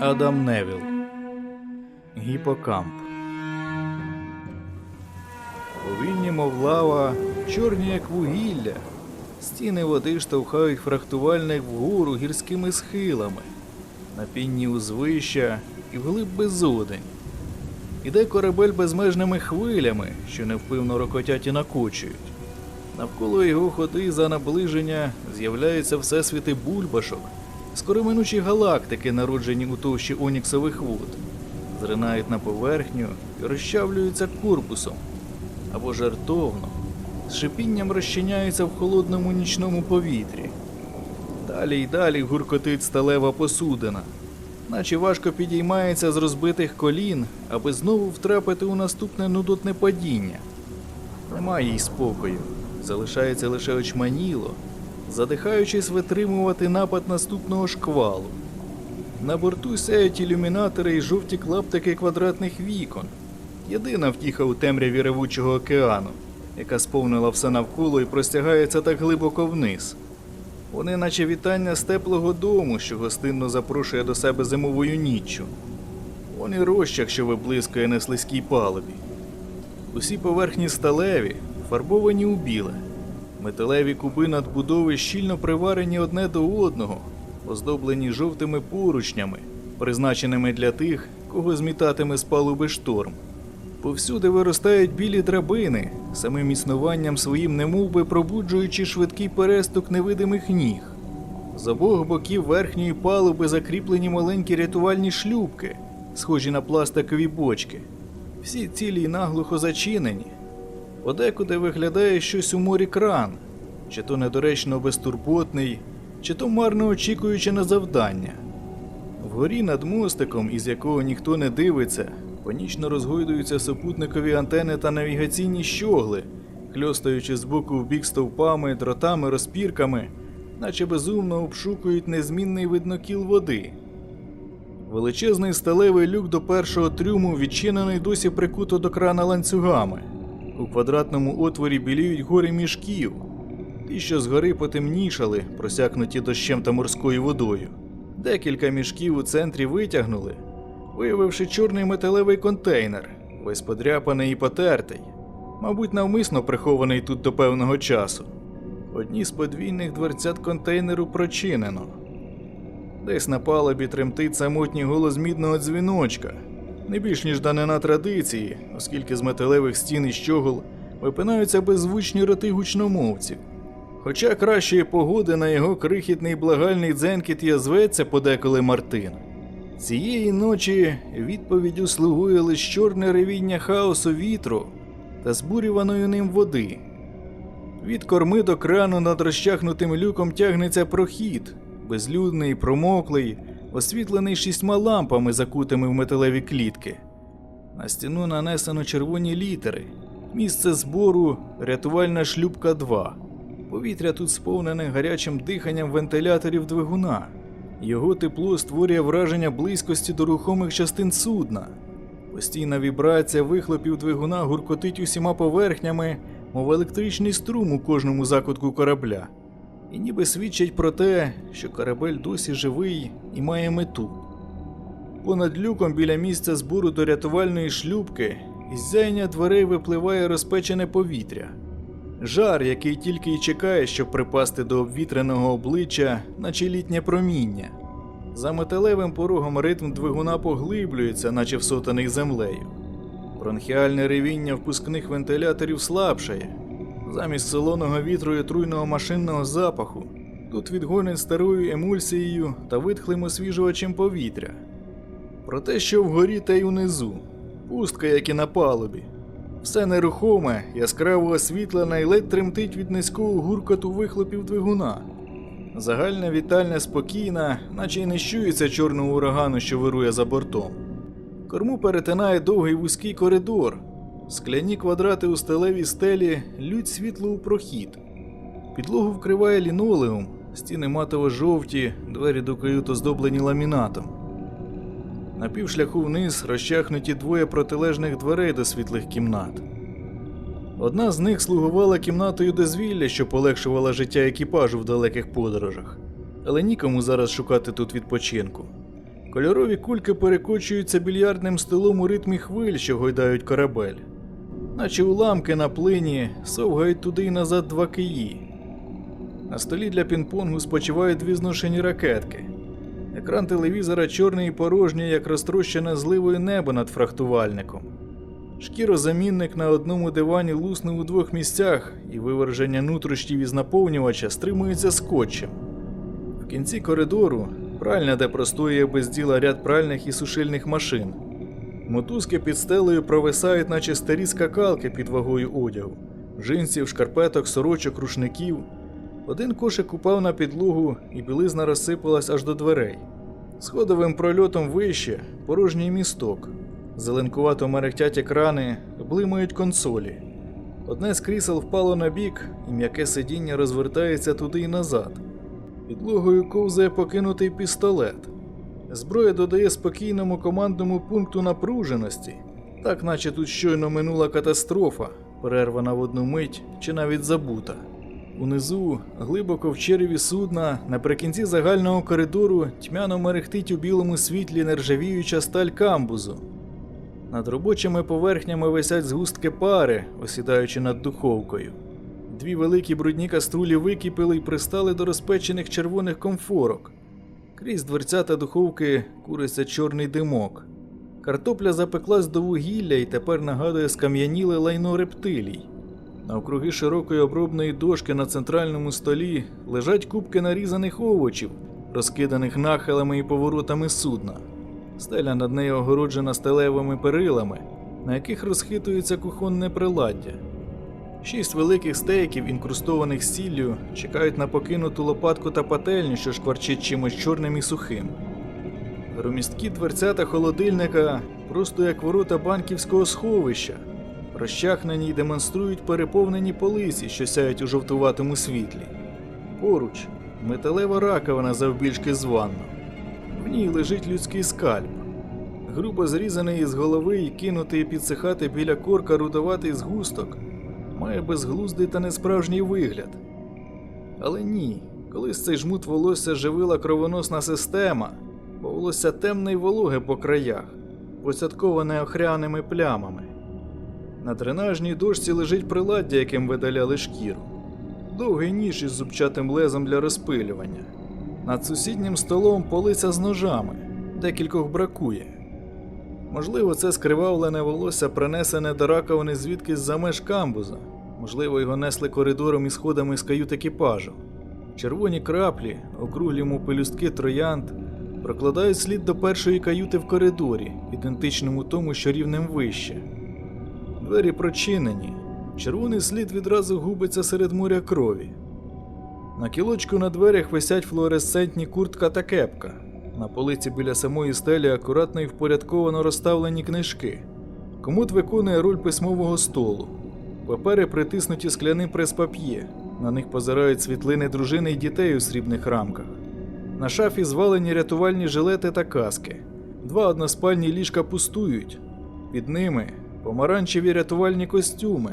Адам Невіл. Гіпокамп. Повільні, мов лава, чорні, як вугілля. Стіни води штовхають фрактувальник вгору гірськими схилами, на пінні узвища і вглиб безодень. Іде корабель безмежними хвилями, що невпивно рокотять і накочують. Навколо його ходи за наближення з'являються всесвіти бульбашок, скороминучі галактики, народжені у товщі оніксових вод, зринають на поверхню і розчавлюються корпусом або жартовно, з шипінням розчиняються в холодному нічному повітрі. Далі й далі гуркотить сталева посудина, наче важко підіймається з розбитих колін, аби знову втрапити у наступне нудотне падіння. Немає їй спокою, залишається лише очманіло, задихаючись витримувати напад наступного шквалу. На борту сяють ілюмінатори і жовті клаптики квадратних вікон. Єдина втіха у темряві ревучого океану, яка сповнила все навколо і простягається так глибоко вниз. Вони, наче вітання з теплого дому, що гостинно запрошує до себе зимовою ніччю. Вони розчах, що виблискує на слизькій палубі. Усі поверхні сталеві, фарбовані у біле. Металеві куби надбудови щільно приварені одне до одного, оздоблені жовтими поручнями, призначеними для тих, кого змітатиме з палуби шторм. Повсюди виростають білі драбини, самим існуванням своїм немовби пробуджуючи швидкий перестук невидимих ніг. З обох боків верхньої палуби закріплені маленькі рятувальні шлюбки, схожі на пластикові бочки. Всі цілі й наглухо зачинені. Подекуди виглядає щось у морі кран, чи то недоречно безтурботний, чи то марно очікуючи на завдання. Вгорі над мостиком, із якого ніхто не дивиться, панічно розгойдуються супутникові антени та навігаційні щогли, хльостаючи з боку в бік стовпами, дротами, розпірками, наче безумно обшукують незмінний виднокіл води. Величезний сталевий люк до першого трюму відчинений досі прикуто до крана ланцюгами. У квадратному отворі біліють гори мішків, ті, що згори потемнішали, просякнуті дощем та морською водою. Декілька мішків у центрі витягнули, виявивши чорний металевий контейнер, весь подряпаний і потертий, мабуть, навмисно прихований тут до певного часу. Одні з подвійних дверцят контейнеру прочинено. Десь на палубі тремтить самотній голос мідного дзвіночка, не більш ніж данина традиції, оскільки з металевих стін і щогол випинаються беззвучні роти гучномовців. Хоча кращої погоди на його крихітний благальний дзенкіт я зветься подеколи Мартин. Цієї ночі відповіддю слугує лише чорне ревіння хаосу вітру та збурюваної ним води. Від корми до крану над розчахнутим люком тягнеться прохід, безлюдний, промоклий, освітлений шістьма лампами, закутими в металеві клітки. На стіну нанесено червоні літери. Місце збору рятувальна шлюбка 2. Повітря тут сповнене гарячим диханням вентиляторів двигуна. Його тепло створює враження близькості до рухомих частин судна. Постійна вібрація вихлопів двигуна гуркотить усіма поверхнями, мов електричний струм у кожному закутку корабля, і ніби свідчить про те, що корабель досі живий і має мету. Понад люком біля місця збору до рятувальної шлюбки із зяйня дверей випливає розпечене повітря. Жар, який тільки й чекає, щоб припасти до обвітреного обличчя, наче літнє проміння. За металевим порогом ритм двигуна поглиблюється, наче всотаний землею. Бронхіальне ревіння впускних вентиляторів слабшає. Замість солоного вітру і труйного машинного запаху тут відгонить старою емульсією та витхлим освіжувачем повітря. Про те, що вгорі та й унизу, пустка, як і на палубі. Все нерухоме, яскраво освітлене і ледь тремтить від низького гуркоту вихлопів двигуна. Загальна вітальня спокійна, наче й не щується чорного урагану, що вирує за бортом. Корму перетинає довгий вузький коридор. Скляні квадрати у сталевій стелі лють світло у прохід. Підлогу вкриває лінолеум, стіни матово-жовті, двері до кают оздоблені ламінатом. На півшляху вниз розчахнуті двоє протилежних дверей до світлих кімнат. Одна з них слугувала кімнатою дозвілля, що полегшувала життя екіпажу в далеких подорожах, але нікому зараз шукати тут відпочинку. Кольорові кульки перекочуються більярдним столом у ритмі хвиль, що гойдають корабель. Наче уламки на плині совгають туди й назад два киї. На столі для пінг-понгу спочивають дві зношені ракетки. Екран телевізора чорний і порожній, як розтрощене зливою небо над фрахтувальником. Шкірозамінник на одному дивані луснув у двох місцях, і виверження нутрощів із наповнювача стримується скотчем. В кінці коридору пральня, де простоює без діла ряд пральних і сушильних машин. Мотузки під стелею провисають, наче старі скакалки під вагою одягу, джинсів, шкарпеток, сорочок, рушників. Один кошик упав на підлогу, і білизна розсипалась аж до дверей. Сходовим прольотом вище порожній місток. Зеленкувато мерехтять екрани, блимають консолі. Одне з крісел впало на бік, і м'яке сидіння розвертається туди й назад. Підлогою ковзає покинутий пістолет. Зброя додає спокійному командному пункту напруженості, так наче тут щойно минула катастрофа, перервана в одну мить чи навіть забута. Унизу, глибоко в череві судна, наприкінці загального коридору тьмяно мерехтить у білому світлі нержавіюча сталь камбузу. Над робочими поверхнями висять згустки пари, осідаючи над духовкою. Дві великі брудні каструлі википіли й пристали до розпечених червоних комфорок. Крізь дверцята духовки куриться чорний димок. Картопля запеклась до вугілля і тепер нагадує скам'яніле лайно рептилій. Навкруги широкої обробної дошки на центральному столі лежать кубки нарізаних овочів, розкиданих нахилами і поворотами судна. Стеля над нею огороджена сталевими перилами, на яких розхитується кухонне приладдя. Шість великих стейків, інкрустованих сіллю, чекають на покинуту лопатку та пательню, що шкварчить чимось чорним і сухим. Громісткі дверцята холодильника просто як ворота банківського сховища, розчахнені й демонструють переповнені полиці, що сяють у жовтуватому світлі. Поруч металева раковина завбільшки з ванну. В ній лежить людський скальп. Грубо зрізаний із голови і кинутий підсихати біля корка рудоватий згусток має безглуздий та несправжній вигляд. Але ні, колись цей жмут волосся живила кровоносна система, бо волосся темне й вологе по краях, посядковане охряними плямами. На дренажній дошці лежить приладдя, яким видаляли шкіру, довгий ніж із зубчатим лезом для розпилювання. Над сусіднім столом полиця з ножами, декількох бракує. Можливо, це скривавлене волосся принесене до раковини звідкись за меж камбуза. Можливо, його несли коридором і сходами з кают екіпажу. Червоні краплі, округлі пелюстки троянд, прокладають слід до першої каюти в коридорі, ідентичному тому, що рівнем вище. Двері прочинені. Червоний слід відразу губиться серед моря крові. На кілочку на дверях висять флуоресцентні куртка та кепка. На полиці біля самої стелі акуратно і впорядковано розставлені книжки. Комод виконує роль письмового столу. Папери притиснуті скляним прес-пап'є. На них позирають світлини дружини й дітей у срібних рамках. На шафі звалені рятувальні жилети та каски. Два односпальні ліжка пустують. Під ними помаранчеві рятувальні костюми,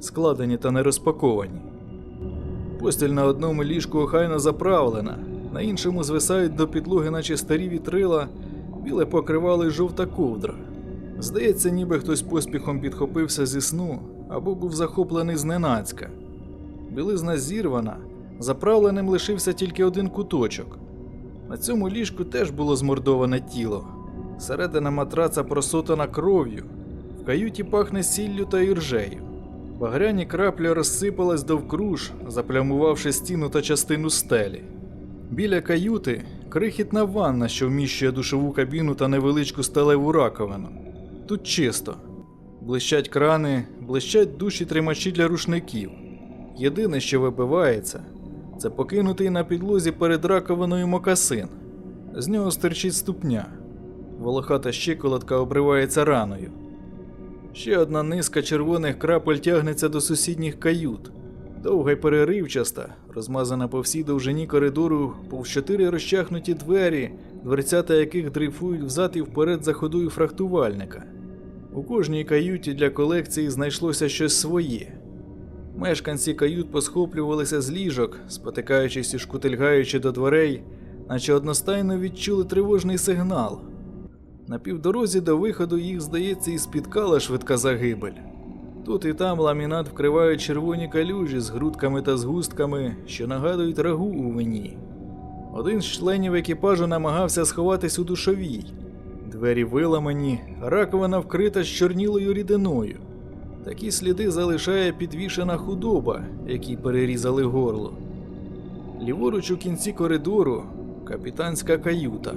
складені та не розпаковані. Постіль на одному ліжку охайно заправлена, на іншому звисають до підлоги, наче старі вітрила, біле покривало й жовта ковдра. Здається, ніби хтось поспіхом підхопився зі сну або був захоплений зненацька. Білизна зірвана, заправленим лишився тільки один куточок. На цьому ліжку теж було змордоване тіло. Середина матраца просотана кров'ю, в каюті пахне сіллю та іржею. Багряні краплі розсипались довкруж, заплямувавши стіну та частину стелі. Біля каюти крихітна ванна, що вміщує душову кабіну та невеличку сталеву раковину. Тут чисто. Блищать крани, блищать душі тримачі для рушників. Єдине, що вибивається, це покинутий на підлозі перед раковиною мокасин. З нього стирчить ступня. Волохата щиколотка обривається раною. Ще одна низка червоних крапель тягнеться до сусідніх кают. Довга й переривчаста, розмазана по всій довжині коридору, повз чотири розчахнуті двері, дверцята яких дрейфують взад і вперед за ходою фрахтувальника. У кожній каюті для колекції знайшлося щось своє. Мешканці кают посхоплювалися з ліжок, спотикаючись і шкутильгаючи до дверей, наче одностайно відчули тривожний сигнал. На півдорозі до виходу їх, здається, і спіткала швидка загибель. Тут і там ламінат вкриває червоні калюжі з грудками та згустками, що нагадують рагу у вині. Один з членів екіпажу намагався сховатись у душовій. Двері виламані, раковина вкрита з чорнілою рідиною. Такі сліди залишає підвішена худоба, якій перерізали горло. Ліворуч у кінці коридору капітанська каюта,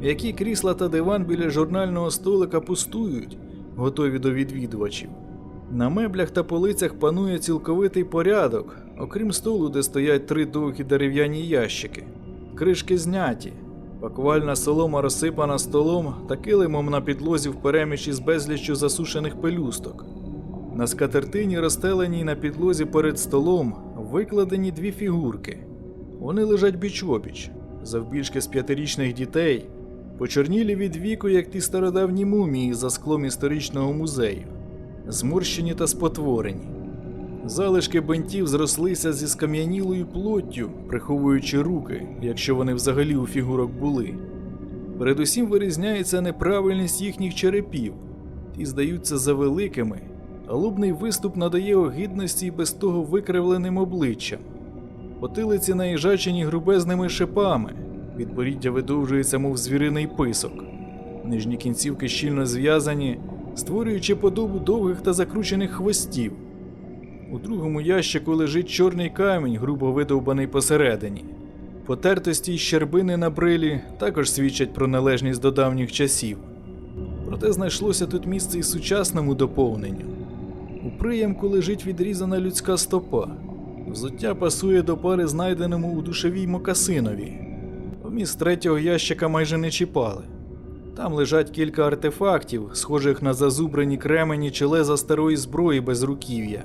в якій крісла та диван біля журнального столика пустують, готові до відвідувачів. На меблях та полицях панує цілковитий порядок, окрім столу, де стоять три довгі дерев'яні ящики. Кришки зняті, пакувальна солома розсипана столом та килимом на підлозі в впереміж із безліччю засушених пелюсток. На скатертині, розстеленій на підлозі перед столом, викладені дві фігурки. Вони лежать біч-обіч, завбільшки з п'ятирічних дітей, почорнілі від віку, як ті стародавні мумії за склом історичного музею, зморщені та спотворені. Залишки бентів зрослися зі скам'янілою плоттю, приховуючи руки, якщо вони взагалі у фігурок були. Передусім вирізняється неправильність їхніх черепів, ті здаються завеликими, а лобний виступ надає огидності і без того викривленим обличчям. Потилиці наїжачені грубезними шипами, підборіддя видовжується, мов звіриний писок. Нижні кінцівки щільно зв'язані, створюючи подобу довгих та закручених хвостів. У другому ящику лежить чорний камінь, грубо видовбаний посередині. Потертості й щербини на брилі також свідчать про належність до давніх часів. Проте знайшлося тут місце і сучасному доповненню. У приємку лежить відрізана людська стопа. Взуття пасує до пари, знайденому у душевій мокасинові. Вміст третього ящика майже не чіпали. Там лежать кілька артефактів, схожих на зазубрені кремені чи леза старої зброї без руків'я.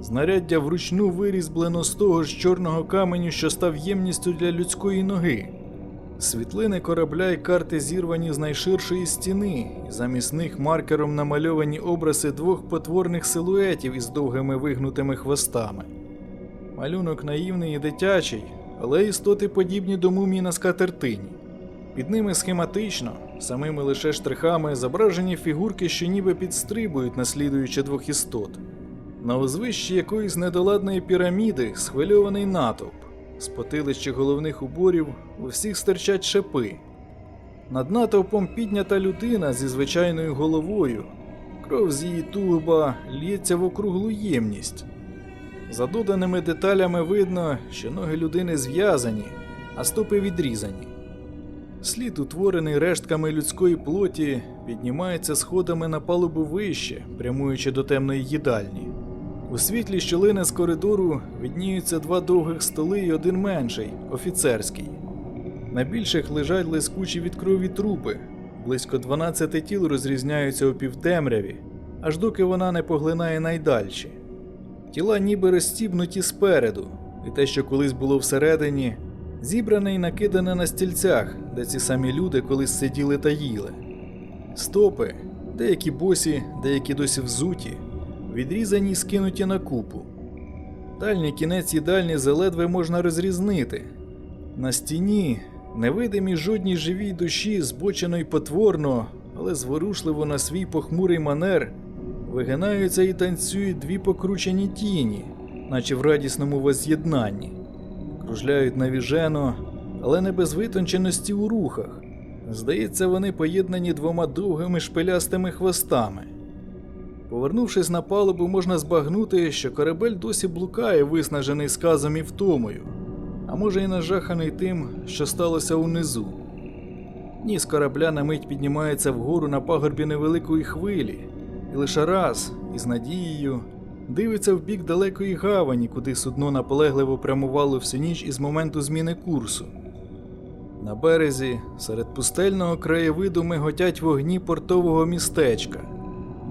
Знаряддя вручну вирізблено з того ж чорного каменю, що став ємністю для людської ноги. Світлини корабля й карти зірвані з найширшої стіни, і замість них маркером намальовані образи двох потворних силуетів із довгими вигнутими хвостами. Малюнок наївний і дитячий, але істоти подібні до мумії на скатертині. Під ними схематично, самими лише штрихами, зображені фігурки, що ніби підстрибують, наслідуючи двох істот. На узвищі якоїсь недоладної піраміди схвильований натовп. З потилищі головних уборів у всіх стирчать шипи. Над натовпом піднята людина зі звичайною головою. Кров з її тулуба лється в округлу ємність. За доданими деталями видно, що ноги людини зв'язані, а стопи відрізані. Слід, утворений рештками людської плоті, піднімається сходами на палубу вище, прямуючи до темної їдальні. У світлі щілини з коридору відніються два довгих столи і один менший, офіцерський. На більших лежать лискучі від крові трупи. Близько 12 тіл розрізняються у півтемряві, аж доки вона не поглинає найдальші. Тіла ніби розстібнуті спереду, і те, що колись було всередині, зібране і накидане на стільцях, де ці самі люди колись сиділи та їли. Стопи, деякі босі, деякі досі взуті, відрізані й скинуті на купу. Дальній кінець їдальні заледве можна розрізнити. На стіні невидимі жодній живій душі, збочено й потворно, але зворушливо на свій похмурий манер, вигинаються і танцюють дві покручені тіні, наче в радісному воз'єднанні, кружляють навіжено, але не без витонченості у рухах. Здається, вони поєднані двома довгими шпилястими хвостами. Повернувшись на палубу, можна збагнути, що корабель досі блукає, виснажений сказом і втомою, а може й нажаханий тим, що сталося унизу. Ніс корабля на мить піднімається вгору на пагорбі невеликої хвилі, і лише раз, із надією, дивиться в бік далекої гавані, куди судно наполегливо прямувало всю ніч із моменту зміни курсу. На березі, серед пустельного краєвиду миготять вогні портового містечка,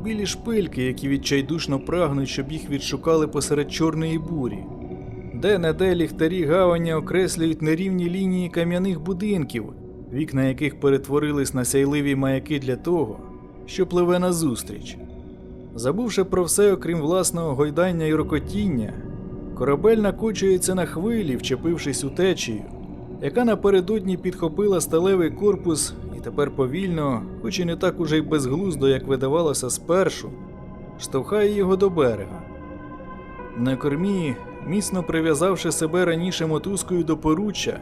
білі шпильки, які відчайдушно прагнуть, щоб їх відшукали посеред чорної бурі. Де не де ліхтарі гавані окреслюють нерівні лінії кам'яних будинків, вікна яких перетворились на сяйливі маяки для того, що пливе назустріч. Забувши про все, окрім власного гойдання і рокотіння, корабель накочується на хвилі, вчепившись у течію, яка напередодні підхопила сталевий корпус і тепер повільно, хоч і не так уже й безглуздо, як видавалося спершу, штовхає його до берега. На кормі, міцно прив'язавши себе раніше мотузкою до поруччя,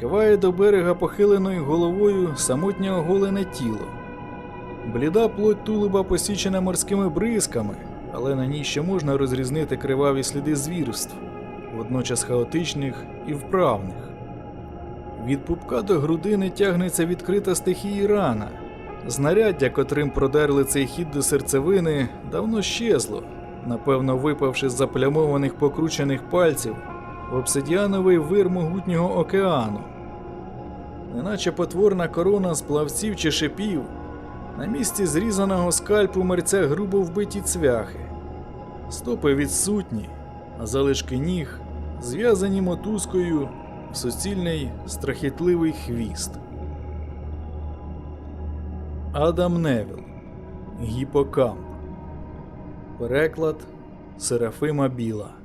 киває до берега похиленою головою самотнє оголене тіло. Бліда плоть тулуба посічена морськими бризками, але на ній ще можна розрізнити криваві сліди звірств, водночас хаотичних і вправних. Від пупка до грудини тягнеться відкрита стихії рана. Знаряддя, котрим продерли цей хід до серцевини, давно щезло, напевно, випавши з заплямованих покручених пальців в обсидіановий вир могутнього океану. Неначе потворна корона з плавців чи шипів, на місці зрізаного скальпу мерця грубо вбиті цвяхи. Стопи відсутні, а залишки ніг зв'язані мотузкою в суцільний страхітливий хвіст. Адам Невіл. Гіпокамп. Переклад Серафима Біла.